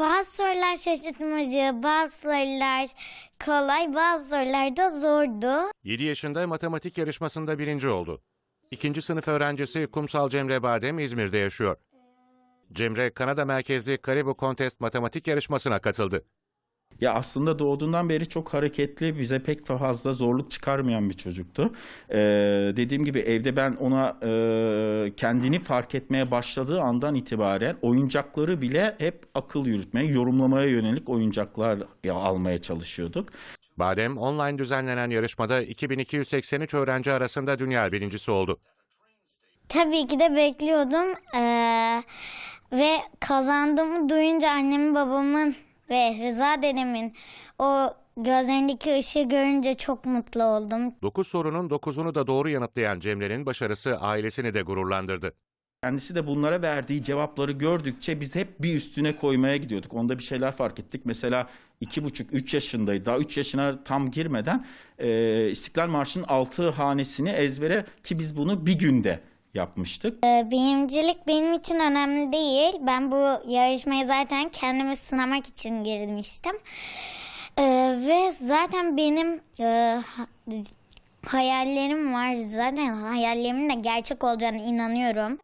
Bazı sorular şaşırtmacı, bazı sorular kolay, bazı sorular da zordu. 7 yaşında matematik yarışmasında birinci oldu. İkinci sınıf öğrencisi Kumsal Cemre Badem İzmir'de yaşıyor. Cemre, Kanada merkezli Caribou Contest matematik yarışmasına katıldı. Ya aslında doğduğundan beri çok hareketli, bize pek fazla zorluk çıkarmayan bir çocuktu. Ee, dediğim gibi evde ben ona e, kendini fark etmeye başladığı andan itibaren oyuncakları bile hep akıl yürütmeye, yorumlamaya yönelik oyuncaklar ya- almaya çalışıyorduk. Badem, online düzenlenen yarışmada 2283 öğrenci arasında dünya birincisi oldu. Tabii ki de bekliyordum. Ee, ve kazandığımı duyunca annemin, babamın ve Rıza dedemin o gözlerindeki ışığı görünce çok mutlu oldum. 9 sorunun 9'unu da doğru yanıtlayan Cemre'nin başarısı ailesini de gururlandırdı. Kendisi de bunlara verdiği cevapları gördükçe biz hep bir üstüne koymaya gidiyorduk. Onda bir şeyler fark ettik. Mesela iki buçuk, üç yaşındaydı. Daha üç yaşına tam girmeden e, İstiklal Marşı'nın altı hanesini ezbere ki biz bunu bir günde yapmıştık. Ee, benim için önemli değil. Ben bu yarışmaya zaten kendimi sınamak için girmiştim. Ee, ve zaten benim e, ha- hayallerim var. Zaten hayallerimin de gerçek olacağına inanıyorum.